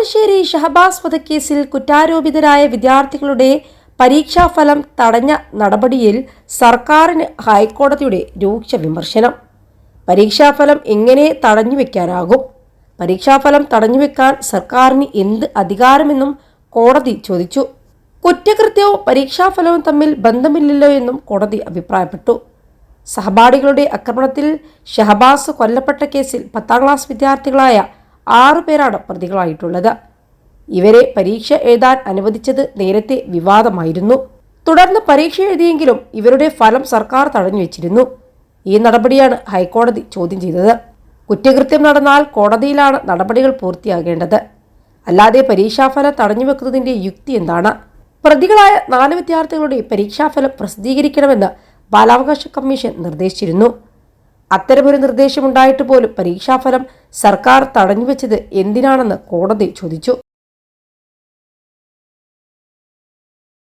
താമരശ്ശേരി ഷഹബാസ് വധക്കേസിൽ കുറ്റാരോപിതരായ വിദ്യാർത്ഥികളുടെ പരീക്ഷാഫലം തടഞ്ഞ നടപടിയിൽ സർക്കാരിന് ഹൈക്കോടതിയുടെ രൂക്ഷ വിമർശനം. പരീക്ഷാഫലം എങ്ങനെ തടഞ്ഞു തടഞ്ഞുവെക്കാനാകും പരീക്ഷാഫലം തടഞ്ഞു വെക്കാൻ സർക്കാരിന് എന്ത് അധികാരമെന്നും കോടതി ചോദിച്ചു. കുറ്റകൃത്യവും പരീക്ഷാഫലവും തമ്മിൽ ബന്ധമില്ലല്ലോ എന്നും കോടതി അഭിപ്രായപ്പെട്ടു. സഹപാഠികളുടെ ആക്രമണത്തിൽ ഷഹബാസ് കൊല്ലപ്പെട്ട കേസിൽ പത്താം ക്ലാസ് വിദ്യാർത്ഥികളായ ആറു പേരാണ് പ്രതികളായിട്ടുള്ളത്. ഇവരെ പരീക്ഷ എഴുതാൻ അനുവദിച്ചത് നേരത്തെ വിവാദമായിരുന്നു. തുടർന്ന് പരീക്ഷ എഴുതിയെങ്കിലും ഇവരുടെ ഫലം സർക്കാർ തടഞ്ഞു വെച്ചിരുന്നു. ഈ നടപടിയാണ് ഹൈക്കോടതി ചോദ്യം ചെയ്തത്. കുറ്റകൃത്യം നടന്നാൽ കോടതിയിലാണ് നടപടികൾ പൂർത്തിയാകേണ്ടത്. അല്ലാതെ പരീക്ഷാഫലം തടഞ്ഞു വെക്കുന്നതിന്റെ യുക്തി എന്താണ്? പ്രതികളായ നാല് വിദ്യാർത്ഥികളുടെ പരീക്ഷാഫലം പ്രസിദ്ധീകരിക്കണമെന്ന് ബാലാവകാശ കമ്മീഷൻ നിർദ്ദേശിച്ചിരുന്നു. അത്തരമൊരു നിർദ്ദേശമുണ്ടായിട്ട് പോലും പരീക്ഷാഫലം സർക്കാർ തടഞ്ഞുവെച്ചത് എന്തിനാണെന്ന് കോടതി ചോദിച്ചു.